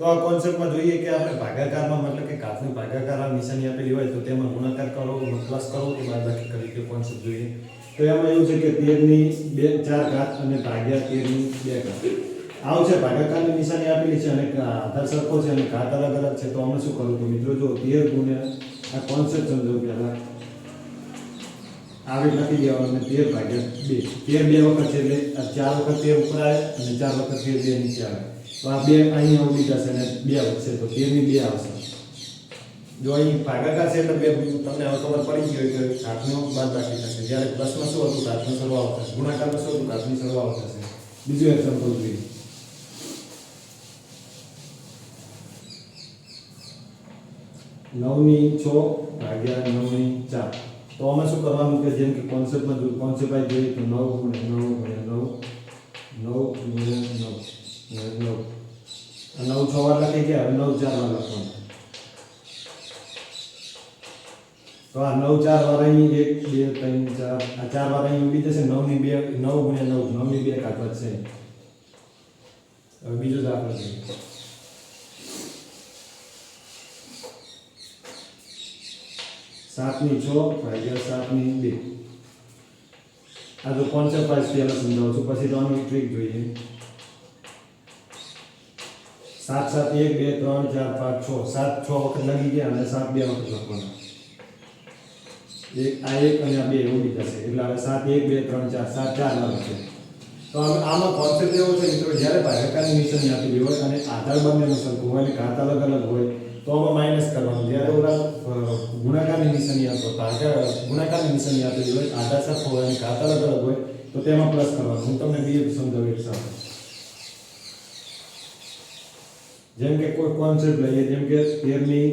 તો આ કોન્સેપ્ટમાં જોઈએ કે આપણે ભાગાકારમાં મતલબ કે કાચની ભાગાકાર આ નિશાની આપેલી હોય તો તેમાં ગુણાકાર કરો પ્લસ કરો કે બાદબાકી કરી કે કોન્સેપ્ટ જોઈએ તો એમાં એવું છે કે તેરની બે ચાર ઘાત અને ભાગ્યા તેરની બે ઘાત આવું છે ભાગાકારની નિશાની આપેલી છે અને આધાર સરખો છે અને ઘાત અલગ અલગ છે તો અમે શું કરવું તો મિત્રો જો તેર ગુણ્યા આ કોન્સેપ્ટ સમજો પહેલાં આવી નથી દેવાનું અને તેર ભાગ્યા બે તેર બે વખત છે એટલે ચાર વખત તેર ઉપર આવે અને ચાર વખત તેર બે નીચે આવે 봐 બે આ નિયમ યાદ છે ને બે વચ્ચે તો કે ની બે આવશે જો અહીં ભાગાકાર છે એટલે બે તમને આવતો પર પડી ગયો કે સાત નો બાદ બાકી રહેશે એટલે બસમાં શું અંત બાકીનો સરવાળો આવશે ગુણાકારમાં શું ગુણાકારની સરવાળો આવશે બીજો એકમ કોસ 96 / 94 તો અમે શું કરવાનું કે જેમ કે કોન્સેપ્ટ માં જો કોન્સેપ્ટ હોય કે 9 * 9 બને देखिए अभी नौ चार बार लगता हूँ तो आ नौ चार बार ही एक बे तीन चार आ चार बार ही उड़ी जैसे नौ ने बे नौ गुणिया नौ नौ ने बे काट बच्चे अभी बीजो जा कर दें सात ने छो भाग्य सात ने बे आज पंचम पास पहला समझाओ पीछे तो ट्रिक जो है સાત સાત 1 2 3 4 5 6 7 6 વખત નગી ગયા અને 7 2 વખત લખવાનું એક આ એક અને આ બે એવું નિસ છે એટલે હવે 7 1 2 3 4 7 4 નો છે તો અમે આમાં કોન્સેપ્ટ એવો છે મિત્રો જ્યારે ભાગાકારનું નિસન યાદ હોય જો divisors અને આધાર બંનેનો પવ અને ઘાત અલગ અલગ હોય તો અમે માઈનસ કરવાનું જ્યારે ઉગા ગુણાકારનું નિસન યાદ હોય તો કારણ ગુણાકારનું નિસન યાદ હોય જો આધાર સમાન અને ઘાત અલગ અલગ હોય તો તેમાં પ્લસ કરવાનું હું તમને બી એ સમજાવે છે સાહેબ જેમ કે કોઈ કોન્સેપ્ટ લઈએ જેમ કે તેરની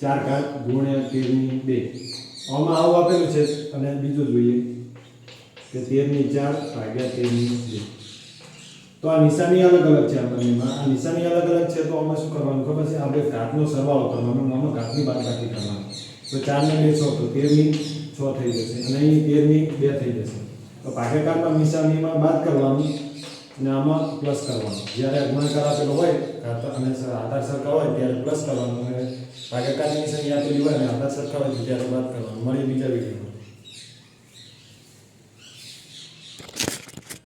ચાર ઘાત ગુણ્યા તેરની બે આમાં આવું આપેલું છે અને બીજું જોઈએ કે તેરની ચાર ભાગ્યા તેરની બે તો આ નિશાની અલગ અલગ છે આપણને એમાં આ નિશાની અલગ અલગ છે તો આમાં શું કરવાનું ખબર છે આપણે ઘાતનો સરવાળો કરવાનો આમાં ઘાતની બાદબાકી કરવાની તો ચારની બે છ તો તેરની છ થઈ જશે અને અહીં તેરની બે થઈ જશે તો ભાગાકારમાં નિશાનીમાં બાદ કરવાની ને આમાં પ્લસ કરવાનું જ્યારે અજ્ઞાનકાર આપેલો હોય ઘાતક અને આધાર સરખા હોય ત્યારે પ્લસ કરવાનું અને ભાગાકારની સંખ્યા આપેલી હોય અને આધાર સરખા હોય ત્યારે બાદ કરવાનું મળી બીજા વિડીયોમાં